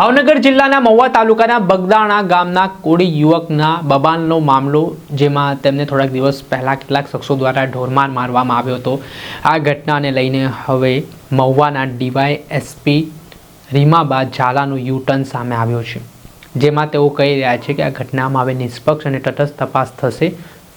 ભાવનગર જિલ્લાના મહુવા તાલુકાના બગદાણા ગામના કોળી યુવકના બબાનનો મામલો, જેમાં તેમને થોડાક દિવસ પહેલાં કેટલાક શખ્સો દ્વારા ઢોરમાર મારવામાં આવ્યો હતો. આ ઘટનાને લઈને હવે મહુવાના ડીવાય એસપી રીમાબા ઝાલાનું યુટર્ન સામે આવ્યો છે, જેમાં તેઓ કહી રહ્યા છે કે આ ઘટનામાં હવે નિષ્પક્ષ અને તટસ્થ તપાસ થશે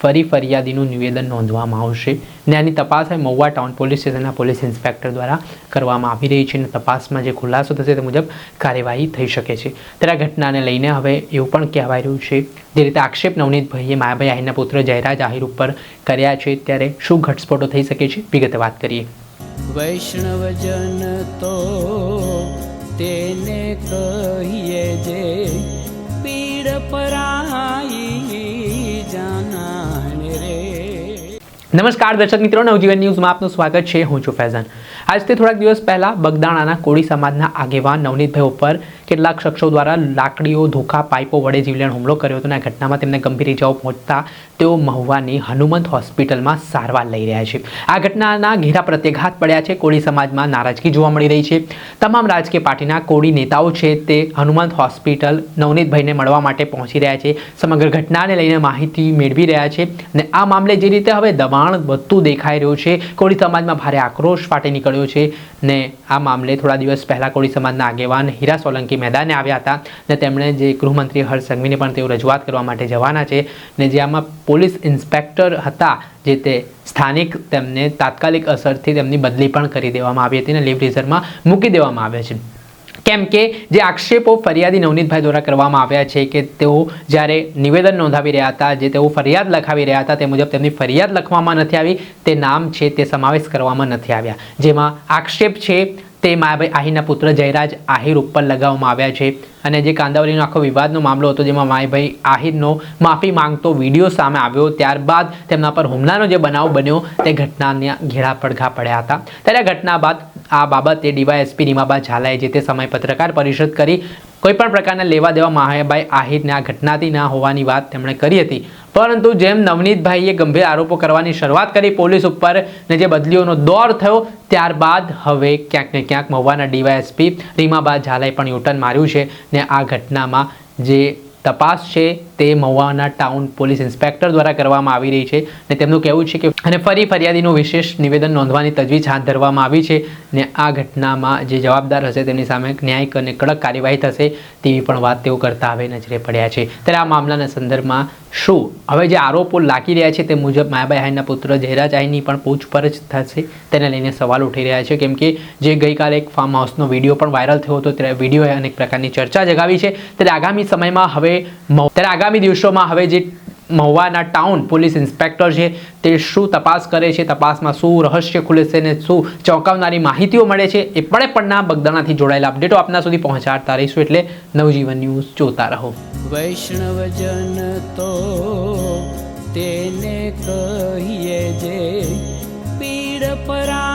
ફરી ફરિયાદીનું નિવેદન નોંધવામાં આવશે. ને આની તપાસ હવે મહુવા ટાઉન પોલીસ સ્ટેશનના પોલીસ ઇન્સ્પેક્ટર દ્વારા કરવામાં આવી રહી છે અને તપાસમાં જે ખુલાસો થશે તે મુજબ કાર્યવાહી થઈ શકે છે. ત્યારે આ ઘટનાને લઈને હવે એવું પણ કહેવાય રહ્યું છે. જે રીતે આક્ષેપ નવનીતભાઈએ માયાભાઈ આહિરના પુત્ર જયરાજ આહિર ઉપર કર્યા છે, ત્યારે શું ઘટસ્ફોટો થઈ શકે છે, વિગતે વાત કરીએ. વૈષ્ણવજન તો તેને કહીએ જે નમસ્કાર દર્શક મિત્રો, નવજીવન ન્યૂઝમાં આપનું સ્વાગત છે. હું છું ફૈઝાન. આજથી થોડાક દિવસ પહેલાં બગદાણાના કોળી સમાજના આગેવાન નવનીતભાઈ ઉપર કેટલાક શખ્સો દ્વારા લાકડીઓ ધોકા પાઇપો વડે જીવલેણ હુમલો કર્યો હતો અને આ ઘટનામાં તેમને ગંભીર ઇજાઓ પહોંચતા તેઓ મહુવાની હનુમંત હોસ્પિટલમાં સારવાર લઈ રહ્યા છે. આ ઘટનાના ઘેરા પ્રત્યાઘાત પડ્યા છે. કોળી સમાજમાં નારાજગી જોવા મળી રહી છે. તમામ રાજકીય પાર્ટીના કોળી નેતાઓ છે તે હનુમંત હોસ્પિટલ નવનીતભાઈને મળવા માટે પહોંચી રહ્યા છે. સમગ્ર ઘટનાને લઈને માહિતી મેળવી રહ્યા છે અને આ મામલે જે રીતે હવે દબાણ વધતું દેખાઈ રહ્યું છે. કોળી સમાજમાં ભારે આક્રોશ ફાટી નીકળ્યો છે ને આ મામલે થોડા દિવસ પહેલાં કોળી સમાજના આગેવાન હીરા સોલંકી મેદાને આવ્યા હતા ને તેમણે જે ગૃહમંત્રી હર્ષ સંઘવીને પણ તેઓ રજૂઆત કરવા માટે જવાના છે ને જે આમાં પોલીસ ઇન્સ્પેક્ટર હતા જે તે સ્થાનિક તેમને તાત્કાલિક અસરથી તેમની બદલી પણ કરી દેવામાં આવી હતી અને લીવ રિઝર્વમાં મૂકી દેવામાં આવે છે. કેમ કે જે આક્ષેપો ફરિયાદી નવનીતભાઈ દ્વારા કરવામાં આવ્યા છે કે તેઓ જ્યારે નિવેદન નોંધાવી રહ્યા હતા, જે તેઓ ફરિયાદ લખાવી રહ્યા હતા, તે મુજબ તેમની ફરિયાદ લખવામાં નથી આવી, તે નામ છે તે સમાવેશ કરવામાં નથી આવ્યા. જેમાં આક્ષેપ છે તે માયાભાઈ આહિરના પુત્ર જયરાજ આહિર ઉપર લગાવવામાં આવ્યા છે. અને જે કાંદાવલીનો આખો વિવાદનો મામલો હતો, જેમાં માયાભાઈ આહિરનો માફી માંગતો વીડિયો સામે આવ્યો, ત્યારબાદ તેમના પર હુમલાનો જે બનાવ બન્યો, તે ઘટનાના ઘેરા પડઘા પડ્યા હતા. ત્યારે ઘટના બાદ આ બાબતે ડીવાયએસપી રીમાબા ઝાલાએ જે તે સમયે પત્રકાર પરિષદ કરી કોઈ પણ પ્રકારના લેવા દેવા મહાભાઈ આહિરને આ ઘટનાથી ના હોવાની વાત તેમણે કરી હતી. પરંતુ જેમ નવનીતભાઈએ ગંભીર આરોપો કરવાની શરૂઆત કરી પોલીસ ઉપર ને જે બદલીઓનો દોર થયો, ત્યારબાદ હવે ક્યાંક ને ક્યાંક મહુવાના ડીવાયએસપી રીમાબા ઝાલાએ પણ યુટર્ન માર્યું છે ને આ ઘટનામાં જે તપાસ છે તે મહુવાના ટાઉન પોલીસ ઇન્સ્પેક્ટર દ્વારા કરવામાં આવી રહી છે ને તેમનું કહેવું છે કે અને ફરી ફરિયાદીનું વિશેષ નિવેદન નોંધવાની તજવીજ હાથ ધરવામાં આવી છે ને આ ઘટનામાં જે જવાબદાર હશે તેમની સામે ન્યાયિક અને કડક કાર્યવાહી થશે તેવી પણ વાત તેઓ કરતા હવે નજરે પડ્યા છે. ત્યારે આ મામલાના સંદર્ભમાં શું? હવે જે આરોપો લાગી રહ્યા છે તે મુજબ માયાબાઈ હાઈના પુત્ર જયરાજ આહીની પણ પૂછપરછ થશે તેને લઈને સવાલ ઉઠી રહ્યા છે. કેમ કે જે ગઈકાલે એક ફાર્મ હાઉસનો વીડિયો પણ વાયરલ થયો હતો, ત્યારે વિડીયોએ અનેક પ્રકારની ચર્ચા જગાવી છે. ત્યારે આગામી સમયમાં હવે ત્યારે આગામી દિવસોમાં હવે જે મહુવાના ટાઉન પોલીસ ઇન્સ્પેક્ટર છે, તે શું તપાસ કરે છે, તપાસમાં શું રહસ્ય ખુલે છે ને શું ચોંકાવનારી માહિતીઓ મળે છે, એ પણ પણના બગદાણાથી જોડાયેલા અપડેટો આપના સુધી પહોંચાડતા રહીશું એટલે નવજીવન ન્યૂઝ જોતા રહો. વૈષ્ણવજન તો તેને કહીએ જે પીડ પરાઈ